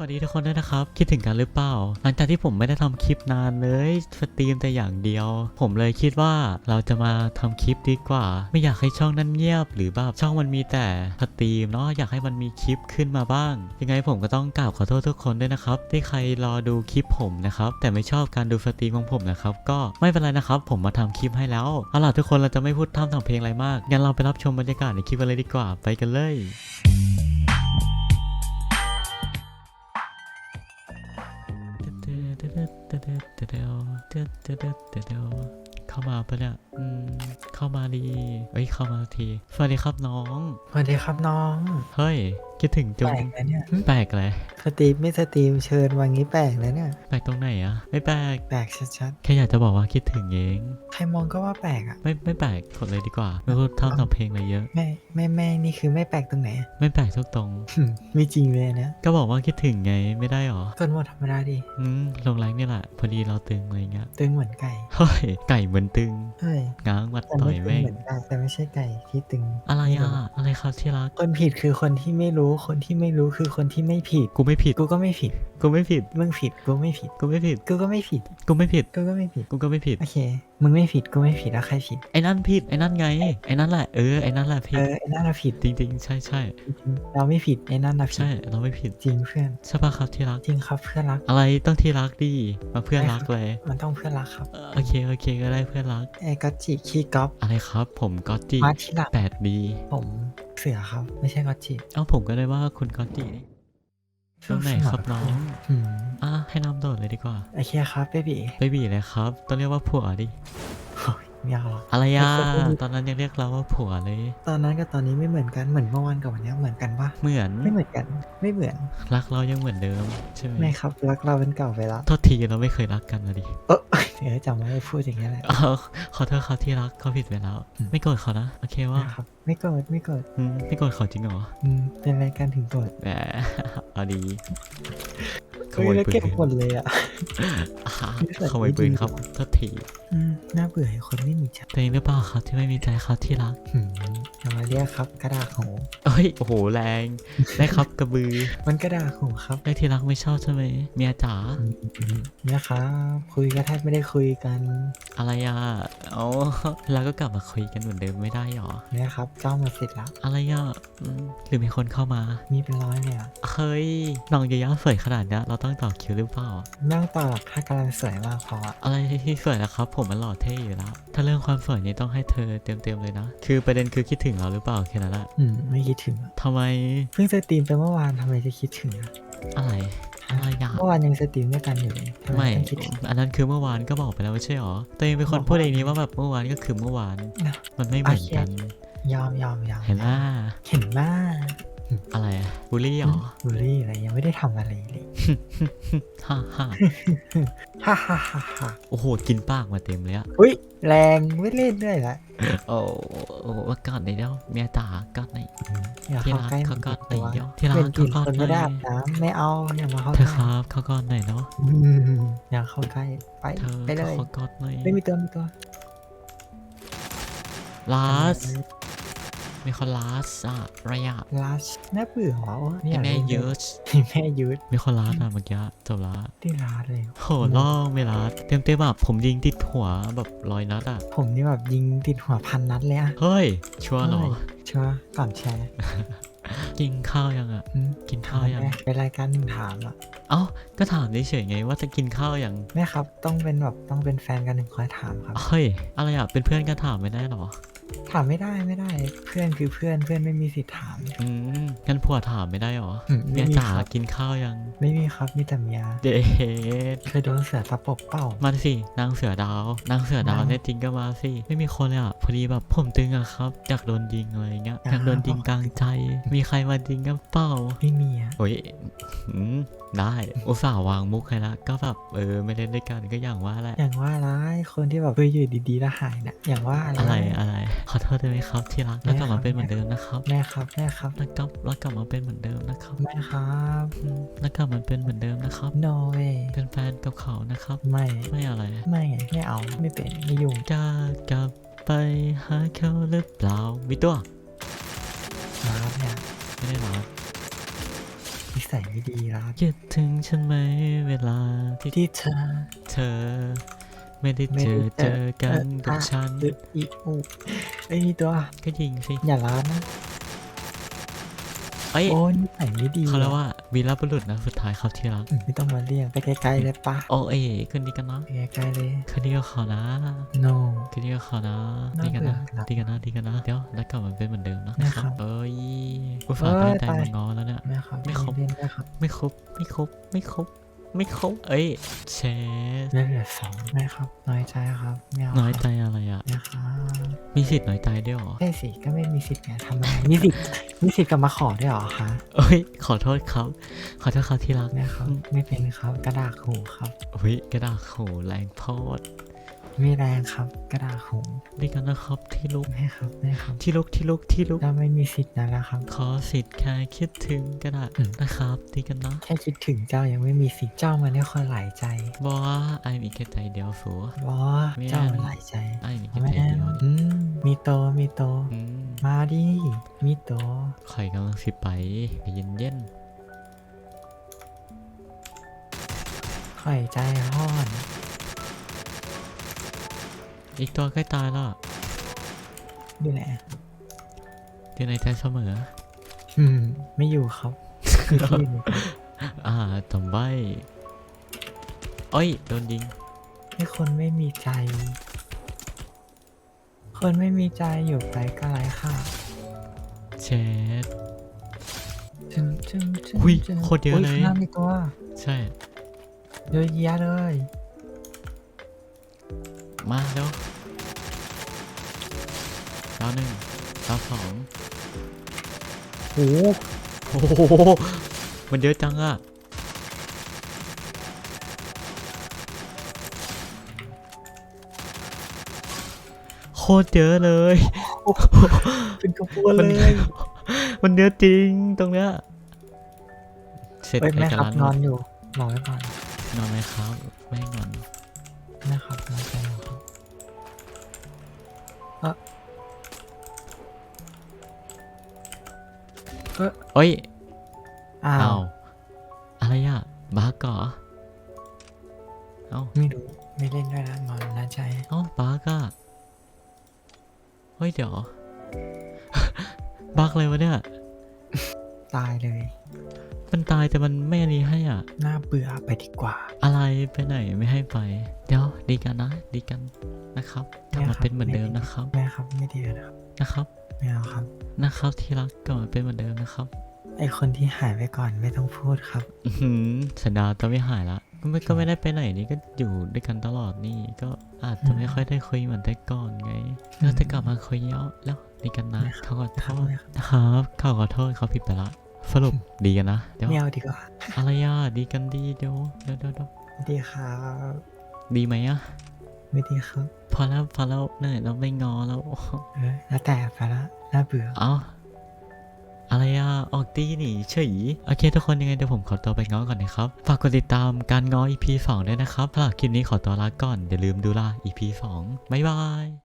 สวัสดีทุกคนด้วยนะครับ คิดถึงกันหรือเปล่า หลังจากที่ผมไม่ได้ทำคลิปนานเลยสตรีมแต่อย่างเดียว ผมเลยคิดว่าเราจะมาทำคลิปดีกว่า ไม่อยากให้ช่องนั้นเงียบ หรือแบบช่องมันมีแต่สตรีมเนาะอยากให้มันมีคลิปขึ้นมาบ้าง ยังไงผมก็ต้องกราบขอโทษทุกคนด้วยนะครับ ที่ใครรอดูคลิปผมนะครับแต่ไม่ชอบการดูสตรีมของผมนะครับก็ไม่เป็นไรนะครับผมมาทำคลิปให้แล้วเอาล่ะทุกคนเราจะไม่พูดท่ำทำเพลงอะไรมากงั้นเราไปรับชมบรรยากาศในคลิปกันเลยดีกว่าไปกันเลย เข้ามาปะเนี่ยอืมเข้ามาดีเอ้ยเข้ามาทีสวัสดีครับน้อง สวัสดีครับน้อง เฮ้ย คิดถึงจุแปงลกนะเนี่ยแปลกเลยสตรีมไม่สตรีมเชิญวันนี้แปลกนะเนี่ยแปลกตรงไหนอะไม่แปลกแปลกชัดแค่อยากจะบอกว่าคิดถึงเองๆใครมองก็ว่าแปลกอะไม่ไม่แปลกกดเลยดีกว่าไม่พูดท่ำทำเพลงอะไรเยอะแม่แม่แม่นี่คือไม่แปลกตรงไหนไม่แปลกทุกตรงหึไม่จริงเลยนะก็บอกว่าคิดถึงไงไม่ได้หรอต้นหมดธรรมดาดิอืมลงไลน์นี่แหละพอดีเราตึงอะไรเงี้ยตึงเหมือนไก่เฮ้ยไก่เหมือนตึงเฮ้ยง้างมาแต่ต่อไม่ยตึงแม่งเหมือนไก่แต่ไม่ใช่ไก่ที่ตึงอะไรอะอะไรครับที่รักคนผิดคือคนที่ไม่รู้คนที่ไม่รู้คือคนที่ไม่ผิด กูไม่ผิด กูก็ไม่ผิด กูไม่ผิด มึงผิด กูไม่ผิด กูไม่ผิด กูก็ไม่ผิด กูไม่ผิด กูก็ไม่ผิด กูก็ไม่ผิด โอเค มึงไม่ผิด กูไม่ผิดแล้วใครผิด ไอ้นั่นผิด ไอ้นั่นไง ไอ้นั่นแหละ เออ ไอ้นั่นแหละผิเอดอไอ้นั่นน่ะผิด จริงๆ ใช่ใช่จริงๆเราไม่ผิด ไอ้นั่นน่ะผิด ใช่ เราไม่ผิด จริงเพื่อน ใช่ปะครับที่รัก จริงครับเพื่อนรัก อะไรต้องที่รักดีมาเพื่อนรักเลย มันต้องเพื่อนรักครับเออโอเค โอเค ก็ได้เพื่อนรัก ไอ้กัจจิขี้ก๊อฟอะไรครับ ผมก็จีมาที่หลังแปดดีผม เสือครับ ไม่ใช่กัจจิเอ้าผมก็ได้ว่าคุณก็จีนี่ตรงไหนครับน้องอืมอะให้นำโดดเลยดีกว่า โอเคครับเบบีไปบีเลยครับ ต้องเรียกว่าผัวดิ ไม่เอาหรอกอะไรอะไม่ควรตอนนั้นยังเรียกเราว่าผัวเลย ตอนนั้นกับตอนนี้ไม่เหมือนกันเหมือนเมื่อวานกับวันนี้เหมือนกันปะเหมือนไม่เหมือนกัน ไม่เหมือน รักเรายังเหมือนเดิมใช่ไหมไม่ครับรักเราเป็นเก่าไปแล้วโทษทีเราไม่เคยรักกันนะดิเออเดี๋ยวจำไว้พูดอย่างนี้ยแหละอ้าวขอโทษเขาที่รักเขาผิดไปแล้วอืมไม่โกรธเขานะโอเคว่านะครับไม่โกรธไม่โกรธอืมไม่โกรธเขาจริงเหรออืมเป็นรายการถึงโกรธแหมเอาดี ขเฮ้โมยยแล้วปืเก็บนหมดเลยอะอ่านิสัยขโมยปืนครับโทษทีอืมน่าเบื่อไอ้คนไม่มีใจตัวเองหรือเปล่าครับที่ไม่มีใจเขาที่รักหืมอย่ามาเรียกครับกระดาษหูเอ้ย โอ้โห แรง ได้ครับกระบือ มันกระดาษหูครับได้ที่รักไม่ชอบใช่ไหมเมียจ๋าอืมเนี่ยครับคุยก็แทบไม่ได้คุยกันอะไรอะเอาแล้วก็กลับมาคุยกันเหมือนเดิมไม่ได้หรอ เนี่ยครับจ้องมาเสร็จแล้ว อะไรอะอืมหรือมีคนเข้ามา มีเป็นร้อยเลยอะเฮ้ย น้องยายาสวยขนาดเนี้ยเราต้องต่อคิวหรือเปล่าไม่ต้องต่อหรอกถ้ากำลังสวยมากพออะอะไรที่สวยนะครับ ผมมันหล่อเท่อยู่แล้ว ถ้าเรื่องความสวยนี้ต้องให้เธอเต็มๆเลยนะ คือประเด็นคือคิดถึงเราหรือเปล่าแค่นั้นแหละ อืมไม่คิดถึงอะทำไมเพิ่งสตรีมไปเมื่อวานทำไมจะคิดถึงอะอะไรอะไรอะเมื่อวานยังสตรีมด้วยกันอยู่เลยทำไมไม่ต้องคิดถึง อันนั้นคือเมื่อวานก็บอกไปแล้วไม่ใช่หรอตัวเองเป็นคนพูดเองนี้ว่าแบบเมื่อวานก็คือเมื่อวานนะมันไม่เหมือนกัน ยอมยอมยอมเห็นล่ะเห็นมาก อะไรอะบูลลี่หรอบูลลี่อะไรยังไม่ได้ทำอะไรเลยฮ่าฮ่าฮ่าฮ่าฮ่าฮ่าโอ้โห กินปากมาเต็มเลยอะอุ้ยแรงไม่เล่นด้วยละโอ้โอ้ว่ากอดหน่อยเดียวเมียจ๋ากอดหน่อยอย่าที่เข้ารักใกล้เขากอดหน่อยตัวเดียวที่รักเป็นกลิ่นเขากอดคนไม่ได้หน่อยอาบน้ำไม่เอาอย่ามาเข้าเธใกอล้ครับเขากอดหน่อยเนาะอืมอย่าเข้าใกล้ไปเธอไปเลยเขากอดหน่อยไม่มีตัวมีตัวลาส มีคนลาสอะระยะลาชน่าเบื่อวะไอ้แม่เยอะแม่ยืดมีคนลาสอะเมื่อกี้จบละที่ลาดเลยโหล่อไม่ลาสเต็มเต็มๆแบบผมยิงติดหัวแบบรอยนัดอะผมนี่แบบยิงติดหัวพันนัดเลยอะเฮ้ย ชัวร์เหรอเฮ้ยชัวร์ก่อนแชร์กินข้าวยังอะอืมกินข้าวยังถมไหมเป็นรายการหนึ่งถามอะเอ้า ก็ถามเฉยๆไงว่าจะกินข้าวยังแม่ครับ ต้องเป็นแบบต้องเป็นแฟนกันถึงค่อยถามครับ เฮ้ย อะไรอะเป็นเพื่อนกันถามไม่ได้เหรอ ถามไม่ได้ไม่ได้ เพื่อนคือเพื่อนเพื่อนไม่มีสิทธิ์ถาม อืมงั้นผัวถามไม่ได้เหรออืมเมียไม่มีจ๋าครับ กินข้าวยัง ไม่มีครับมีแต่เมียเดทเคยโดนเสือตะปบเป้ามาสินางเสือดาว นางเสือดาวมาเนี่ยจริงก็มาสิ ไม่มีคนเลยอะ พอดีแบบผมตึงอะครับอยากโดนยิงอะไรเงี้ยอ่าอยากโดนยิงกลางใจ มีใครมายิงกันเปล่า ไม่มีอะโอ้ยอืมได้ อุตส่าห์วางมุกให้ละ ก็แบบเออไม่เล่นด้วยกันก็อย่างว่าแหละ อย่างว่าร้าย คนที่แบบเคยอยู่ดีๆแล้วหายนะอย่างว่าอะไรอะไรอะไร ขอโทษได้ไหมครับที่รักแล้วกลับมาเป็นเหมือนเดิมนะครับแม่ครับแม่ครับแล้วกลับแล้วกลับมาเป็นเหมือนเดิมนะครับแม่ครับอืมแล้วกลับมาเป็นเหมือนเดิมนะครับ no way เป็นแฟนกับเขานะครับ ไม่ไม่อะไร ไม่ไม่เอาไม่เป็นไม่ยุ่งจะกลับไปหาเขาหรือเปล่ามีตัวมาครับเนี่ยไม่ได้หรอนิสัยไม่ดีแล้วคิดถึงฉันไหมเวลาที่ที่เธอเธอ ไม่ได้ไม่เจได้อเจเจออกันกับอะฉันหรืออีอูไอ้ยมีตัวก็ยิงสิอย่าล้านนะเอ้ยโอ้ยนิสัยไม่ดีเขาเรียกว่าวีรบุรุษนะสุดท้ายครับที่รักอืมไม่ต้องมาเรียกไปไกลๆเลยปะโอ้เอ้ยคืนดีกันนะไปไกลๆเลยคืนดีกับเขานะ no คืนดีกับเขานะน่าดีกันนะเบื่อครับดีกันนะดีกันนะเดี๋ยวแล้วกลับมาเป็นเหมือนเดิมนะนะครับเอ้ยอุตส่าห์เอ้ตั้ยงใจตายมางอแล้วเนี่ยแม่ครับไม่ครบเล่นได้ครับไม่ครบไม่ครบไม่ครบ ไม่ครบเอ้ยเชสเล่นเหลือสองแม่ครับ น้อยใจครับไม่เอาน้อยครับใจอะไรอะ นะครับมีสิทธิ์น้อยใจด้วยเหรอใช่สิก็ไม่มีสิทธิ์ไงทำไมมีสิทธิ์มีสิทธิ์กลับมาขอด้วยเหรอคะเอ้ย ขอโทษครับ ขอโทษครับที่รักแม่ครับ ไม่เป็นครับกระดาษหูครับ เฮ้ยกระดาษโหแรงโพอดไม่แรงครับ กระดาษหูดีกันนะครับที่ลุกแม่ครับแม่ครับ ที่ลุกที่ลุกที่ลุกเราไม่มีสิทธิ์นะแล้วครับ ขอสิทธิ์แค่คิดถึงกระดาษอืมนะครับดีกันนะแค่คิดถึงเจ้ายังไม่มีสิทธิ์เจ้ามันไม่ค่อยหลายใจบอกว่าไอ้มีแค่ใจเดียวสัวบอแม่นเจ้ามันหลายใจไอ้มีแค่แม่ใจเดียวอืมมีโตมีโตอืมมาดิมีโตข่อยกำลังสิไปเย็นเย็นข่อยใจห้อนๆ อีกตัวใกล้ตายแล้วอะดูแลอยู่ในใจเสมอ อืม ไม่อยู่ครับคือที่อยู่อ่าจำไว้เอ้ย โดนยิง ให้คนไม่มีใจ คนไม่มีใจอยู่ไปก็ไรค่ะเชด จึงจึงจึงอุ๊ยจึงโคตรเยอะเลย ข้างหน้ามีตัว ใช่ เยอะแยะเลย มาเร็วดาวหนึ่งดาวสองโอ้โหโอ้โหมันเยอะจังอะโคตรเยอะเลย เป็นกระบวนมัเลนยมันเยอะจริงตรงเนี้ยเสร็จเฮ้ยไอ้แม่กาครับรนอนอยู่รอไว้ก่อนนอนเลยครับแม่งนอน แม่ครับนอนใจอยู่ครับเอ้ยอ้าอ้าววอะไรอะบาร์กเหรอเอ้าไม่รู้ไม่เล่นด้วยนะนอนนะใจเอ้าบาร์กอะเฮ้ยเดี๋ยวบักเลยวะเนี่ย ตายเลย มันตายแต่มันไม่อันนี้ให้อะ น่าเบื่อไปดีกว่า อะไรไปไหนไม่ให้ไป เดี๋ยวดีกันนะ ดีกันนะครับกลับไม่มาครับเป็นเหมือนไม่เดิมดีนะครับแม่ครับไม่ดีเลยนะครับนะครับไม่เอาครับนะครับที่รักกลับมาเป็นเหมือนเดิมนะครับ ไอคนที่หายไปก่อนไม่ต้องพูดครับอื้อหือสัญญาจะไม่หายละก็ไม่ก็ไม่ได้ไปไหนนี่ก็อยู่ด้วยกันตลอดนี่ก็อาจจะไม่ค่อยได้คุยเหมือนแต่ก่อนไงเราจะกลับมาคุยแล้วแล้วดีกันนะเขาขอโทษนะครับเขาขอโทษเขาผิดไปละ สรุปดีกันนะเดี๋ยวไม่เอาดีกว่า อะไรอะดีกันดีเดี๋ยวเดี๋ยวเดี๋ยวเดี๋ยวไม่ดีครับ ดีไหมอะ ไม่ดีครับ พอแล้วพอแล้วเหนื่อยแล้วไม่งอแล้วเออแล้วแต่ไปละน่าเบื่อ เอ้าอะไรอะออกตีหนีเฉยโอเคทุกคนยังไงเดี๋ยวผมขอตัวไปง้อก่อนนะครับ ฝากกดติดตามการง้อ EP 2 ด้วยนะครับสำหรับคลิปนี้ขอตัวลาก่อนอย่าลืมดูล่า EP 2บ๊ายบาย